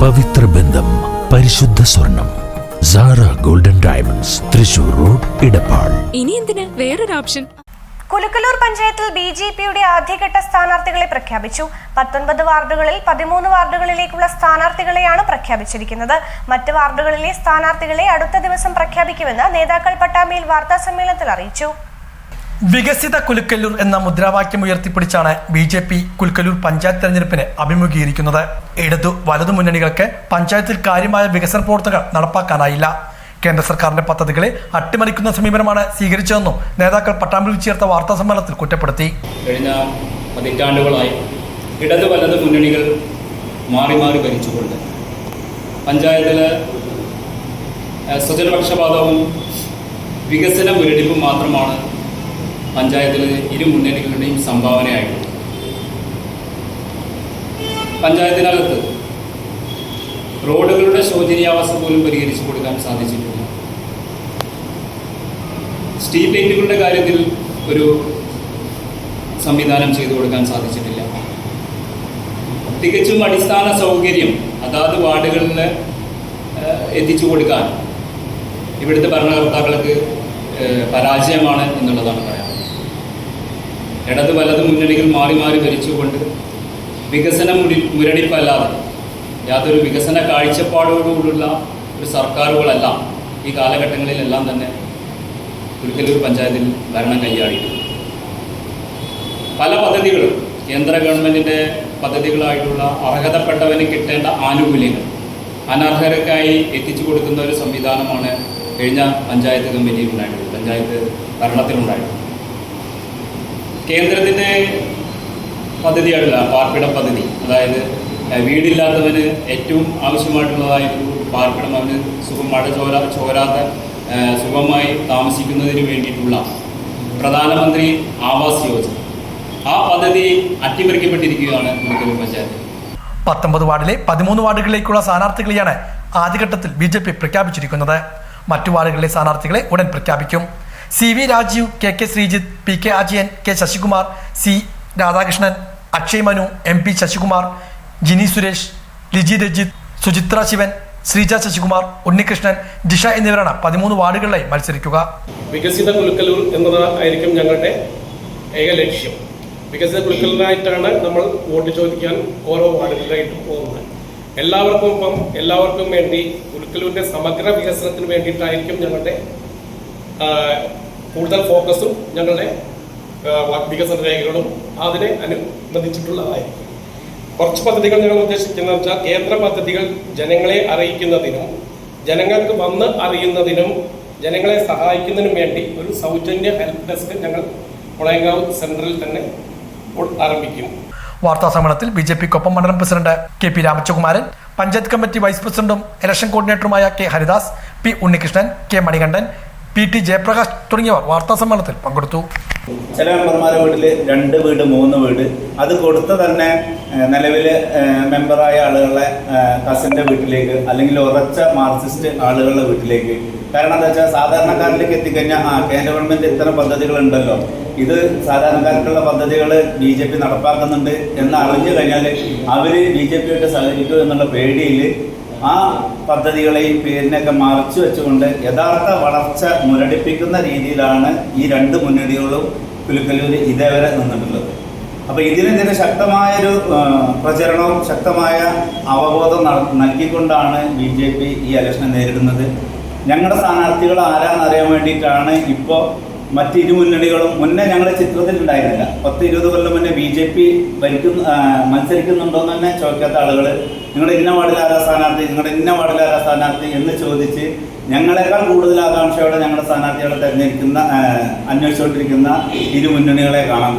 പവിത്ര ബന്ധം പരിശുദ്ധ സ്വർണം Sara golden diamonds Thrissur road Edappal ഇനി എന്തിന്? വേറൊരു ഓപ്ഷൻ. കുലുക്കലൂർ പഞ്ചായത്തിൽ ബി ജെ പിയുടെ ആദ്യഘട്ട സ്ഥാനാർത്ഥികളെ പ്രഖ്യാപിച്ചു. പത്തൊൻപത് വാർഡുകളിൽ പതിമൂന്ന് വാർഡുകളിലേക്കുള്ള സ്ഥാനാർത്ഥികളെയാണ് പ്രഖ്യാപിച്ചിരിക്കുന്നത്. മറ്റ് വാർഡുകളിലെ സ്ഥാനാർത്ഥികളെ അടുത്ത ദിവസം പ്രഖ്യാപിക്കുമെന്ന് നേതാക്കൾ പട്ടാമ്പിയിൽ വാർത്താ സമ്മേളനത്തിൽ അറിയിച്ചു. വികസിത കുലുക്കല്ലൂർ എന്ന മുദ്രാവാക്യം ഉയർത്തിപ്പിടിച്ചാണ് B J P Kulukkallur panchayat തെരഞ്ഞെടുപ്പിനെ അഭിമുഖീകരിക്കുന്നത്. ഇടതു വലതു മുന്നണികൾക്ക് പഞ്ചായത്തിൽ കാര്യമായ വികസന പ്രവർത്തനങ്ങൾ നടപ്പാക്കാനായില്ല. കേന്ദ്ര സർക്കാരിന്റെ പദ്ധതികളെ അട്ടിമറിക്കുന്ന സമീപനമാണ് സ്വീകരിച്ചതെന്നും നേതാക്കൾ പട്ടാമ്പിൽ ചേർത്ത വാർത്താ സമ്മേളനത്തിൽ കുറ്റപ്പെടുത്തി. കഴിഞ്ഞ പതിറ്റാണ്ടുകളായി ഇടതു വലതു മുന്നണികൾ മാറി മാറി ഭരിച്ചുകൊണ്ട് പഞ്ചായത്തിൽ ഏഹ്, സ്വജനപക്ഷപാതവും വികസന മുരടിപ്പും മാത്രമാണ് പഞ്ചായത്തിൽ ഇരു മുന്നണികളുടെയും സംഭാവനയായി. പഞ്ചായത്തിനകത്ത് റോഡുകളുടെ ശോചനീയാവസ്ഥ പോലും പരിഹരിച്ചു കൊടുക്കാൻ സാധിച്ചിട്ടില്ല. സ്ട്രീറ്റ് ലൈറ്റുകളുടെ കാര്യത്തിൽ ഒരു സംവിധാനം ചെയ്തു കൊടുക്കാൻ സാധിച്ചിട്ടില്ല. തികച്ചും അടിസ്ഥാന സൗകര്യം അതാത് വാർഡുകളിൽ എത്തിച്ചു കൊടുക്കാൻ ഇവിടുത്തെ ഭരണകർത്താക്കൾക്ക് പരാജയമാണ് എന്നുള്ളതാണ് പറയാനുള്ളത്. ഇടത് വലത് മുന്നണികൾ മാറി മാറി ഭരിച്ചുകൊണ്ട് വികസന മുരി മുരടിപ്പല്ലാതെ യാതൊരു വികസന കാഴ്ചപ്പാടോടുകൂടിയുള്ള ഒരു സർക്കാരുകളെല്ലാം ഈ കാലഘട്ടങ്ങളിലെല്ലാം തന്നെ കുരുക്കല്ലൂർ പഞ്ചായത്തിൽ ഭരണം കൈയാടിയിട്ടുണ്ട്. പല പദ്ധതികളും കേന്ദ്ര ഗവൺമെന്റിന്റെ പദ്ധതികളായിട്ടുള്ള അർഹതപ്പെട്ടവന് കിട്ടേണ്ട ആനുകൂല്യങ്ങൾ അനർഹർക്കായി എത്തിച്ചു കൊടുക്കുന്ന ഒരു സംവിധാനമാണ് കഴിഞ്ഞ പഞ്ചായത്ത് കമ്മിറ്റിയിൽ ഉണ്ടായിട്ടുള്ളത്. പഞ്ചായത്ത് ഭരണത്തിലുണ്ടായിട്ടുള്ളത്. കേന്ദ്രത്തിന്റെ പദ്ധതിയാണല്ല പാർപ്പിട പദ്ധതി. അതായത് വീടില്ലാത്തവന് ഏറ്റവും ആവശ്യമായിട്ടുള്ളതായിരുന്നു പാർപ്പിടം. അവന് സുഖം മഴ ചോര ചോരാത്ത സുഖമായി താമസിക്കുന്നതിന് വേണ്ടിയിട്ടുള്ള പ്രധാനമന്ത്രി ആവാസ് യോജന. ആ പദ്ധതി അട്ടിമറിക്കപ്പെട്ടിരിക്കുകയാണ് മുഖ്യമന്ത്രി പഞ്ചായത്ത്. പത്തൊമ്പത് വാർഡിലെ പതിമൂന്ന് വാർഡുകളിലേക്കുള്ള സ്ഥാനാർത്ഥികളെയാണ് ആദ്യഘട്ടത്തിൽ ബി ജെ പി പ്രഖ്യാപിച്ചിരിക്കുന്നത്. മറ്റു വാർഡുകളിലെ സ്ഥാനാർത്ഥികളെ ഉടൻ പ്രഖ്യാപിക്കും. C V Rajeev K K Sreejith P K Ajayan K Sasikumar C Radhakrishnan Akshay Manu M P Sasikumar Jini Suresh Liji Rajith Suchitra Sivan Sreeja Sasikumar Unnikrishnan Jisha എന്നിവരാണ് പതിമൂന്ന് വാർഡുകളിലായി മത്സരിക്കുക. വികസിത കുലുക്കലൂർ എന്നതായിരിക്കും ഞങ്ങളുടെ ഏക ലക്ഷ്യം. വികസിത കുലുക്കലിനായിട്ടാണ് നമ്മൾ വോട്ട് ചോദിക്കാൻ ഓരോ വാർഡുകളിലായിട്ടും പോകുന്നത്. എല്ലാവർക്കും ഒപ്പം എല്ലാവർക്കും വേണ്ടി കുലുക്കലൂരിന്റെ സമഗ്ര വികസനത്തിന് വേണ്ടിയിട്ടായിരിക്കും ഞങ്ങളുടെ കൂടുതൽ ഫോക്കസും ഞങ്ങളുടെ വികസന രേഖകളും അതിനെ അനുബന്ധിച്ചിട്ടുള്ളതായിരിക്കും. കുറച്ച് പദ്ധതികൾ ഞങ്ങൾ ഉദ്ദേശിക്കുന്നത് വെച്ചാൽ കേന്ദ്ര പദ്ധതികൾ ജനങ്ങളെ അറിയിക്കുന്നതിനും ജനങ്ങൾക്ക് വന്ന് അറിയുന്നതിനും ജനങ്ങളെ സഹായിക്കുന്നതിനും വേണ്ടി ഒരു സൗജന്യ ഹെൽപ്പ് ഡെസ്ക് ഞങ്ങൾ മുളയങ്കാവ് സെന്ററിൽ തന്നെ ആരംഭിക്കും. വാർത്താ സമ്മേളനത്തിൽ ബി ജെ പിക്കൊപ്പം മണ്ഡലം president K P Ramachakumaran panchayat committee vice പ്രസിഡന്റും election കോർഡിനേറ്ററുമായ K Haridas P Unnikrishnan K Manikandan P T Jayaprakash തുടങ്ങിയവർ വാർത്താ സമ്മേളനത്തിൽ പങ്കെടുത്തു. ചില മെമ്പർമാരുടെ വീട്ടിൽ രണ്ട് വീട് മൂന്ന് വീട്. അത് കൊടുത്ത തന്നെ നിലവിൽ മെമ്പറായ ആളുകളെ കസിന്റെ വീട്ടിലേക്ക് അല്ലെങ്കിൽ ഉറച്ച മാർക്സിസ്റ്റ് ആളുകളുടെ വീട്ടിലേക്ക്. കാരണം എന്താ വെച്ചാൽ സാധാരണക്കാരിലേക്ക് എത്തിക്കഴിഞ്ഞാൽ ആ കേന്ദ്ര ഗവൺമെന്റ് ഇത്തരം പദ്ധതികളുണ്ടല്ലോ. ഇത് സാധാരണക്കാർക്കുള്ള പദ്ധതികൾ ബി ജെ പി നടപ്പാക്കുന്നുണ്ട് എന്ന് അറിഞ്ഞു കഴിഞ്ഞാൽ അവർ ബി ജെ പിയായിട്ട് സഹകരിക്കും എന്നുള്ള പേടിയിൽ ആ പദ്ധതികളെയും പേരിനെയൊക്കെ മറച്ചു വെച്ചുകൊണ്ട് യഥാർത്ഥ വളർച്ച മുരടിപ്പിക്കുന്ന രീതിയിലാണ് ഈ രണ്ട് മുന്നണികളും പുലിക്കല്ലൂർ ഇതേവരെ നിന്നിട്ടുള്ളത്. അപ്പോൾ ഇതിനെതിരെ ശക്തമായൊരു പ്രചരണവും ശക്തമായ അവബോധം നൽകിക്കൊണ്ടാണ് ബി ജെ പി ഈ ഇലക്ഷനെ നേരിടുന്നത്. ഞങ്ങളുടെ സ്ഥാനാർത്ഥികൾ ആരാന്നറിയാൻ വേണ്ടിയിട്ടാണ് ഇപ്പോൾ മറ്റ് ഇരു മുന്നണികളും മുന്നേ ഞങ്ങളുടെ ചിത്രത്തിൽ ഉണ്ടായിരുന്നില്ല. പത്ത് ഇരുപത് കൊല്ലം മുന്നേ ബി ജെ പി ഭരിക്കുന്ന മത്സരിക്കുന്നുണ്ടോയെന്ന് തന്നെ ചോദിക്കാത്ത ആളുകൾ നിങ്ങൾ ഇന്ന വാർഡിൽ ആരാ സ്ഥാനാർത്ഥി? നിങ്ങളുടെ ഇന്ന വാർഡിൽ സ്ഥാനാർത്ഥി? എന്ന് ചോദിച്ച് ഞങ്ങളെക്കാൾ കൂടുതൽ ആകാംക്ഷയോടെ ഞങ്ങളുടെ സ്ഥാനാർത്ഥികളെ തിരഞ്ഞെടുക്കുന്ന അന്വേഷിച്ചുകൊണ്ടിരിക്കുന്ന ഇരു മുന്നണികളെ കാണാൻ